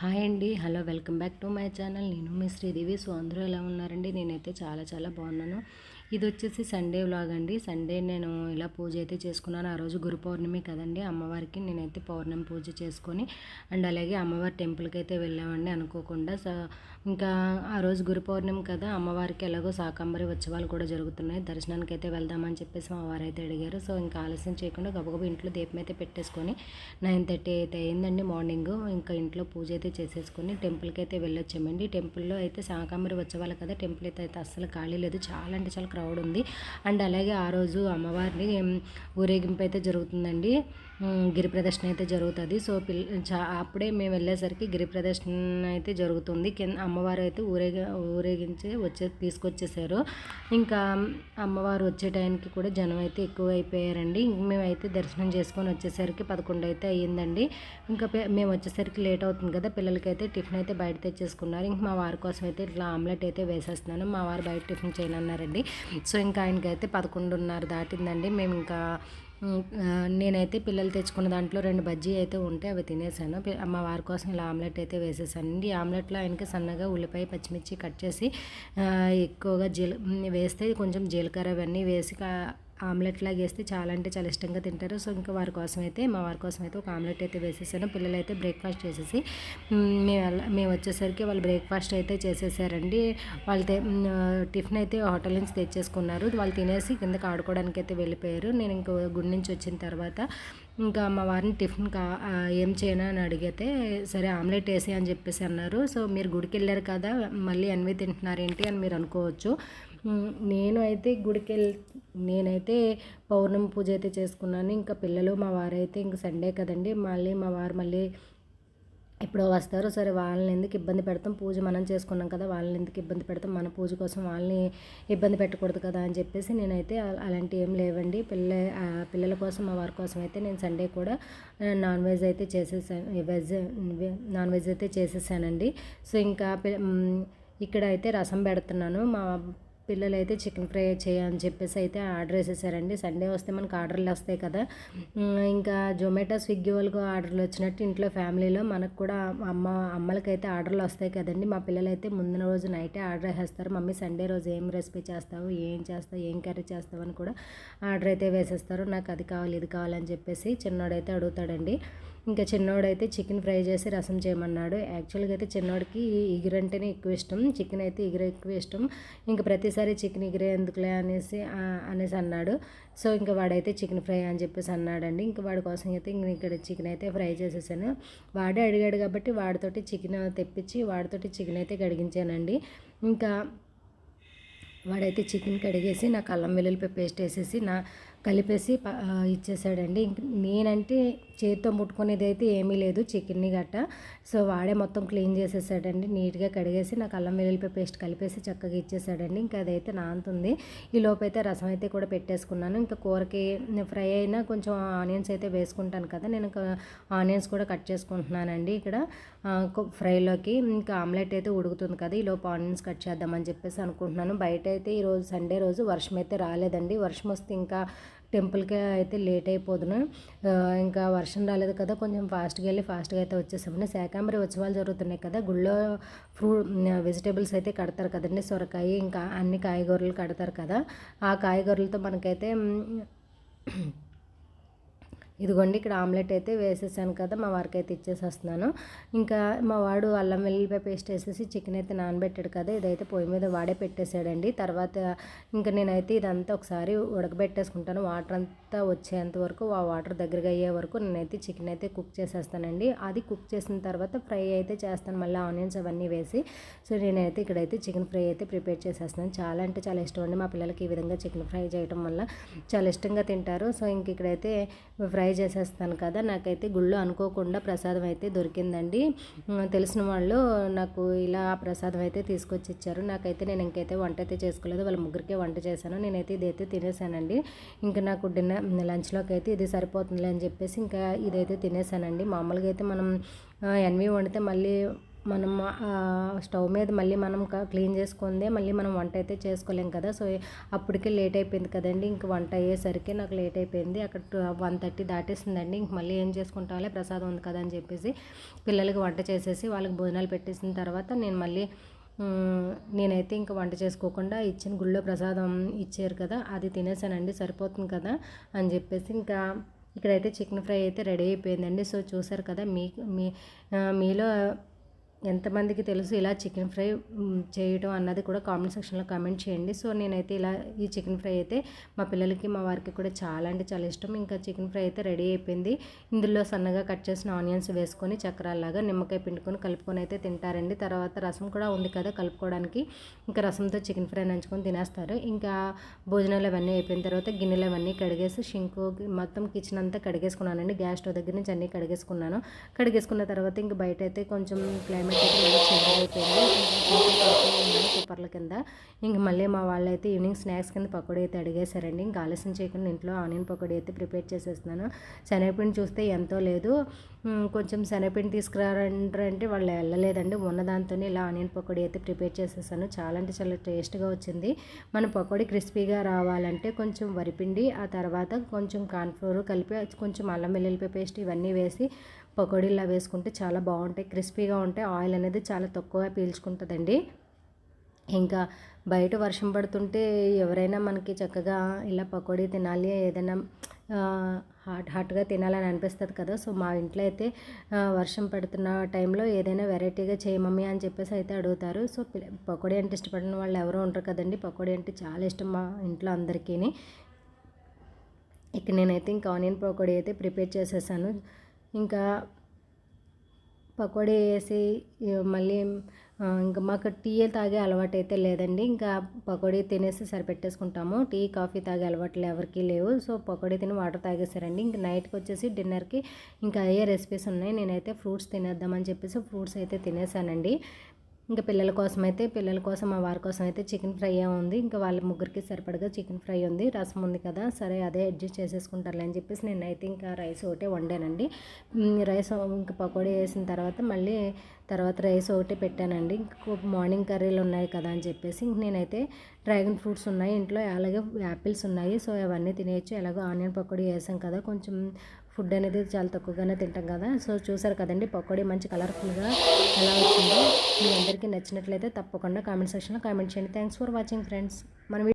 Hi అండి. Hello welcome back to my channel. నేను మీ శ్రీదేవి. సో అందరూ ఎలా ఉన్నారండి? నేనైతే చాలా చాలా బాగున్నాను. ఇది వచ్చేసి సండే వ్లాగ్ అండి. సండే నేను ఇలా పూజ అయితే చేసుకున్నాను. ఆ రోజు గురు పౌర్ణమి కదండి. అమ్మవారికి నేనైతే పౌర్ణమి పూజ చేసుకొని అండ్ అలాగే అమ్మవారి టెంపుల్కి అయితే వెళ్ళామండి అనుకోకుండా. సో ఇంకా ఆ రోజు గురు పౌర్ణమి కదా అమ్మవారికి ఎలాగో సాకంబరి ఉత్సవాలు కూడా జరుగుతున్నాయి. దర్శనానికి అయితే వెళ్దామని చెప్పేసి మా వారు అయితే అడిగారు. సో ఇంకా ఆలస్యం చేయకుండా గబగబ ఇంట్లో దీపం అయితే పెట్టేసుకొని నైన్ థర్టీ అయితే అయిందండి మార్నింగ్ ఇంకా ఇంట్లో పూజ అయితే చేసేసుకొని టెంపుల్కి అయితే వెళ్ళొచ్చామండి. టెంపుల్లో అయితే శాకాంబరి ఉత్సవాలు కదా టెంపుల్ అయితే అయితే అస్సలు ఖాళీ లేదు. చాలా అంటే చాలా క్రౌడ్ ఉంది. అండ్ అలాగే ఆ రోజు అమ్మవారిని ఊరేగింపు అయితే జరుగుతుందండి. గిరి ప్రదర్శన అయితే జరుగుతుంది. సో పిల్ల చా అప్పుడే మేము వెళ్ళేసరికి గిరి ప్రదర్శన అయితే జరుగుతుంది. కింద అమ్మవారు అయితే ఊరేగి ఊరేగించి వచ్చే తీసుకొచ్చేసారు. ఇంకా అమ్మవారు వచ్చే టైంకి కూడా జనం అయితే ఎక్కువ అయిపోయారండి ఇంక మేమైతే దర్శనం చేసుకొని వచ్చేసరికి పదకొండు అయితే అయ్యిందండి. ఇంకా పే- మేము వచ్చేసరికి లేట్ అవుతుంది కదా. పిల్లలకైతే టిఫిన్ అయితే బయట తెచ్చేసుకున్నారు. ఇంక మా వారి కోసం అయితే ఇట్లా ఆమ్లెట్ అయితే వేసేస్తున్నాను. మా వారు బయట టిఫిన్ చేయనన్నారండి. సో ఇంకా ఆయనకైతే పదకొండున్నర దాటిందండి. మేము ఇంకా నేనైతే పిల్లలు తెచ్చుకున్న దాంట్లో రెండు బజ్జీ అయితే ఉంటే అవి తినేసాను. అమ్మ మా వారి కోసం ఇలా ఆమ్లెట్ అయితే వేసేసానండి ఈ ఆమ్లెట్లో ఆయనకి సన్నగా ఉల్లిపాయ పచ్చిమిర్చి కట్ చేసి ఎక్కువగా జీల వేస్తే కొంచెం జీలకర్ర అవన్నీ వేసి ఆమ్లెట్ లాగా వేస్తే చాలా అంటే చాలా ఇష్టంగా తింటారు. సో ఇంకా వారి కోసం అయితే మా వారి కోసం అయితే ఒక ఆమ్లెట్ అయితే వేసేసాను. పిల్లలు అయితే బ్రేక్ఫాస్ట్ చేసేసి మేము మేము వచ్చేసరికి వాళ్ళు బ్రేక్ఫాస్ట్ అయితే చేసేసారండి. వాళ్ళు టిఫిన్ అయితే హోటల్ నుంచి తెచ్చేసుకున్నారు. వాళ్ళు తినేసి కిందకి ఆడుకోవడానికి అయితే వెళ్ళిపోయారు. నేను ఇంకో గుడి నుంచి వచ్చిన తర్వాత ఇంకా మా వారిని టిఫిన్ కా ఏం చేయను అని అడిగితే సరే ఆమ్లెట్ వేసి అని చెప్పేసి అన్నారు. సో మీరు గుడికి వెళ్ళారు కదా మళ్ళీ అన్వి తింటున్నారు ఏంటి అని మీరు అనుకోవచ్చు. నేను అయితే గుడికి వెళ్ళి నేనైతే పౌర్ణమి పూజ అయితే చేసుకున్నాను. ఇంకా పిల్లలు మా వారైతే ఇంక సండే కదండి మళ్ళీ మా వారు మళ్ళీ ఎప్పుడో వస్తారు సరే వాళ్ళని ఎందుకు ఇబ్బంది పెడతాం? పూజ మనం చేసుకున్నాం కదా వాళ్ళని ఎందుకు ఇబ్బంది పెడతాం? మన పూజ కోసం వాళ్ళని ఇబ్బంది పెట్టకూడదు కదా అని చెప్పేసి నేనైతే అలాంటి అలాంటివి ఏం లేవండి. పిల్ల ఆ పిల్లల కోసం మా వారి కోసం అయితే నేను సండే కూడా నాన్ వెజ్ అయితే చేసేసాను వెజ్ నాన్ వెజ్ అయితే చేసేసానండి. సో ఇంకా ఇక్కడ అయితే రసం పెడుతున్నాను. మా పిల్లలు అయితే చికెన్ ఫ్రై చేయని చెప్పేసి అయితే ఆర్డర్ వేసేసారండి. సండే వస్తే మనకు ఆర్డర్లు వస్తాయి కదా. ఇంకా జొమాటో స్విగ్గీ వాళ్ళకు ఆర్డర్లు వచ్చినట్టు ఇంట్లో ఫ్యామిలీలో మనకు కూడా అమ్మ అమ్మలకైతే ఆర్డర్లు వస్తాయి కదండి. మా పిల్లలు అయితే ముందున రోజు నైటే ఆర్డర్ వేసేస్తారు. మమ్మీ సండే రోజు ఏం రెసిపీ చేస్తావు ఏం చేస్తావు ఏం కర్రీ చేస్తావు అని కూడా ఆర్డర్ అయితే వేసేస్తారు. నాకు అది కావాలి ఇది కావాలని చెప్పేసి చిన్నోడైతే అడుగుతాడండి. ఇంకా చిన్నోడైతే చికెన్ ఫ్రై చేసి రసం చేయమన్నాడు. యాక్చువల్గా అయితే చిన్నోడికి ఎగిరంటేనే అంటేనే ఎక్కువ ఇష్టం. చికెన్ అయితే ఎగిర ఎక్కువ ఇష్టం. ఇంకా ప్రతిసారి చికెన్ ఎగిరే ఎందుకులే అనేసి అనేసి అన్నాడు. సో ఇంకా వాడైతే చికెన్ ఫ్రై అని చెప్పేసి అన్నాడండి. ఇంకా వాడి కోసం అయితే ఇంక ఇక్కడ చికెన్ అయితే ఫ్రై చేసేసాను. వాడే అడిగాడు కాబట్టి వాడితోటి చికెన్ తెప్పించి వాడితోటి చికెన్ అయితే కడిగించానండి. ఇంకా వాడైతే చికెన్ కడిగేసి నాకు అల్లం వెల్లుల్లి పేస్ట్ వేసేసి నా కలిపేసి ఇచ్చేసాడండి. ఇంక నేనంటే చేతితో ముట్టుకునేది అయితే ఏమీ లేదు చికెన్ని గట్ట. సో వాడే మొత్తం క్లీన్ చేసేసాడండి. నీట్గా కడిగేసి నాకు అల్లం వెల్లుల్లి పేస్ట్ కలిపేసి చక్కగా ఇచ్చేసాడండి. ఇంకా అదైతే నాంతుంది. ఈ లోపైతే రసం అయితే కూడా పెట్టేసుకున్నాను. ఇంకా కూరకి ఫ్రై అయినా కొంచెం ఆనియన్స్ అయితే వేసుకుంటాను కదా నేను ఆనియన్స్ కూడా కట్ చేసుకుంటున్నానండి ఇక్కడ. ఫ్రైలోకి. ఇంకా ఆమ్లెట్ అయితే ఉడుకుతుంది కదా ఈ లోపు ఆనియన్స్ కట్ చేద్దామని చెప్పేసి అనుకుంటున్నాను. బయట అయితే ఈరోజు సండే రోజు వర్షం అయితే రాలేదండి. వర్షం వస్తే ఇంకా టెంపుల్కి అయితే లేట్ అయిపోదును. ఇంకా వర్షం రాలేదు కదా కొంచెం ఫాస్ట్గా వెళ్ళి ఫాస్ట్గా అయితే వచ్చేసామని శాకాంబరి ఉత్సవాలు జరుగుతున్నాయి కదా గుళ్ళో ఫ్రూ వెజిటేబుల్స్ అయితే కడతారు కదండి సొరకాయ ఇంకా అన్ని కాయగూరలు కడతారు కదా. ఆ కాయగూరలతో మనకైతే ఇదిగోండి ఇక్కడ ఆమ్లెట్ అయితే వేసేసాను కదా మా వారికి అయితే ఇచ్చేసేస్తున్నాను. ఇంకా మా వాడు అల్లం వెల్లుల్లిపాయ పేస్ట్ వేసేసి చికెన్ అయితే నానబెట్టాడు కదా ఇదైతే పొయ్యి మీద వాడే పెట్టేశాడండి. తర్వాత ఇంకా నేనైతే ఇదంతా ఒకసారి ఉడకబెట్టేసుకుంటాను. వాటర్ అంతా వచ్చేంత వరకు ఆ వాటర్ దగ్గరగా అయ్యే వరకు నేనైతే చికెన్ అయితే కుక్ చేసేస్తానండి. అది కుక్ చేసిన తర్వాత ఫ్రై అయితే చేస్తాను మళ్ళీ ఆనియన్స్ అవన్నీ వేసి. సో నేనైతే ఇక్కడైతే చికెన్ ఫ్రై అయితే ప్రిపేర్ చేసేస్తాను చాలా అంటే చాలా ఇష్టం అండి మా పిల్లలకి ఈ విధంగా చికెన్ ఫ్రై చేయడం వల్ల. చాలా ఇష్టంగా తింటారు. సో ఇంక ఇక్కడైతే ఫ్రై చేసేస్తాను కదా నాకైతే గుళ్ళు అనుకోకుండా ప్రసాదం అయితే దొరికిందండి. తెలిసిన వాళ్ళు నాకు ఇలా ప్రసాదం అయితే తీసుకొచ్చి ఇచ్చారు నాకైతే నేను ఇంకైతే వంట అయితే చేసుకోలేదు వాళ్ళ ముగ్గురికే వంట చేశాను. నేనైతే ఇదైతే తినేసానండి. ఇంకా నాకు డిన్నర్ లంచ్లోకి అయితే ఇది సరిపోతుందిలే అని చెప్పేసి ఇంకా ఇదైతే తినేసానండి. మామూలుగా అయితే మనం ఎన్వి వండితే మళ్ళీ మనం స్టవ్ మీద మళ్ళీ మనం క్లీన్ చేసుకుందే మళ్ళీ మనం వంట అయితే చేసుకోలేం కదా. సో అప్పటికే లేట్ అయిపోయింది కదండి. ఇంక వంట అయ్యేసరికి నాకు లేట్ అయిపోయింది. అక్కడ వన్ థర్టీ దాటేసిందండి. ఇంక మళ్ళీ ఏం చేసుకుంటామో ప్రసాదం ఉంది కదా అని చెప్పేసి పిల్లలకి వంట చేసేసి వాళ్ళకి భోజనాలు పెట్టేసిన తర్వాత నేను మళ్ళీ నేనైతే ఇంకా వంట చేసుకోకుండా ఇచ్చిన గుళ్ళో ప్రసాదం ఇచ్చారు కదా అది తినేసానండి. సరిపోతుంది కదా అని చెప్పేసి ఇంకా ఇక్కడైతే చికెన్ ఫ్రై అయితే రెడీ అయిపోయిందండి. సో చూసారు కదా మీ మీ మీలో ఎంతమందికి తెలుసు ఇలా చికెన్ ఫ్రై చేయటం అన్నది కూడా కామెంట్ సెక్షన్లో కామెంట్ చేయండి. సో నేనైతే ఇలా ఈ చికెన్ ఫ్రై అయితే మా పిల్లలకి మా వారికి కూడా చాలా అంటే చాలా ఇష్టం. ఇంకా చికెన్ ఫ్రై అయితే రెడీ అయిపోయింది. ఇందులో సన్నగా కట్ చేసిన ఆనియన్స్ వేసుకొని చక్రాల్లాగా నిమ్మకాయ పిండుకొని కలుపుకొని అయితే తింటారండి. తర్వాత రసం కూడా ఉంది కదా కలుపుకోవడానికి. ఇంకా రసంతో చికెన్ ఫ్రై నంచుకొని తినేస్తారు. ఇంకా భోజనాలు అవన్నీ అయిపోయిన తర్వాత గిన్నెలు అవన్నీ కడిగేసి షింకు మొత్తం కిచెన్ అంతా కడిగేసుకున్నానండి. గ్యాస్ స్టవ్ దగ్గర నుంచి అన్నీ కడిగేసుకున్నాను. కడిగేసుకున్న తర్వాత ఇంక బయట అయితే కొంచెం క్లైమేట్ అయితే మళ్ళీ అయిపోయింది కింద ఇంక మళ్ళీ మా వాళ్ళు అయితే ఈవినింగ్ స్నాక్స్ కింద పకోడీ అయితే అడిగేశారండి. ఇంకా ఆలస్యం చేయకుండా ఇంట్లో ఆనియన్ పకోడీ అయితే ప్రిపేర్ చేసేస్తున్నాను. శనగపిండి చూస్తే ఎంతో లేదు. కొంచెం శనగపిండి తీసుకురారంటారు అంటే వాళ్ళు వెళ్ళలేదండి. ఉన్న దాంతోనే ఇలా ఆనియన్ పకోడీ అయితే ప్రిపేర్ చేసేసాను. చాలా అంటే చాలా టేస్ట్గా వచ్చింది. మన పకోడీ క్రిస్పీగా రావాలంటే కొంచెం వరిపిండి ఆ తర్వాత కొంచెం కార్న్ఫ్లోర్ కలిపి కొంచెం అల్లం వెల్లుల్లిపాయ పేస్ట్ ఇవన్నీ వేసి పకోడీలా వేసుకుంటే చాలా బాగుంటాయి. క్రిస్పీగా ఉంటాయి. ఆయిల్ అనేది చాలా తక్కువ పీల్చుకుంటుందండి. ఇంకా బయట వర్షం పడుతుంటే ఎవరైనా మనకి చక్కగా ఇలా పకోడీ తినాలి ఏదైనా హాట్ హాట్గా తినాలని అనిపిస్తుంది కదా. సో మా ఇంట్లో అయితే వర్షం పడుతున్న టైంలో ఏదైనా వెరైటీగా చేయమమ్మీ అని చెప్పేసి అయితే అడుగుతారు. సో పకోడీ అంటే ఇష్టపడిన వాళ్ళు ఎవరో ఉంటారు కదండి. పకోడీ అంటే చాలా ఇష్టం మా ఇంట్లో అందరికీ ఇక నేనైతే ఇంకా ఆనియన్ పకోడీ అయితే ప్రిపేర్ చేసేసాను. ఇంకా పకోడీ వేసి మళ్ళీ ఇంకా మాకు టీ తాగే అలవాటు అయితే లేదండి. ఇంకా పకోడీ తినేసి సరిపెట్టేసుకుంటాము. టీ కాఫీ తాగే అలవాట్లు ఎవరికీ లేవు. సో పకోడీ తిని వాటర్ తాగేసారండి ఇంకా నైట్కి వచ్చేసి డిన్నర్కి ఇంకా అయ్యే రెసిపీస్ ఉన్నాయి. నేనైతే ఫ్రూట్స్ తినేద్దామని చెప్పేసి ఫ్రూట్స్ అయితే తినేసానండి. ఇంకా పిల్లల కోసం అయితే పిల్లల కోసం మా వారి కోసం అయితే చికెన్ ఫ్రై ఉంది. ఇంకా వాళ్ళ ముగ్గురికి సరిపడగా చికెన్ ఫ్రై ఉంది. రసం ఉంది కదా సరే అదే అడ్జస్ట్ చేసేసుకుంటారులే అని చెప్పేసి నేనైతే ఇంకా రైస్ ఒకటే వండానండి. రైస్ ఇంకా పకోడీ వేసిన తర్వాత మళ్ళీ తర్వాత రైస్ ఒకటి పెట్టానండి. ఇంకో మార్నింగ్ కర్రీలు ఉన్నాయి కదా అని చెప్పేసి ఇంక నేనైతే డ్రాగన్ ఫ్రూట్స్ ఉన్నాయి ఇంట్లో అలాగే యాపిల్స్ ఉన్నాయి. సో అవన్నీ తినేయచ్చు. ఎలాగో ఆనియన్ పకోడీ వేసాం కదా. కొంచెం ఫుడ్ అనేది చాలా తక్కువగానే తింటాం కదా. సో చూసారు కదండి పకోడీ మంచి కలర్ఫుల్గా ఎలా వచ్చిందో. మీ అందరికీ నచ్చినట్లయితే తప్పకుండా కామెంట్ సెక్షన్లో కామెంట్ చేయండి. Thanks for watching friends. మనం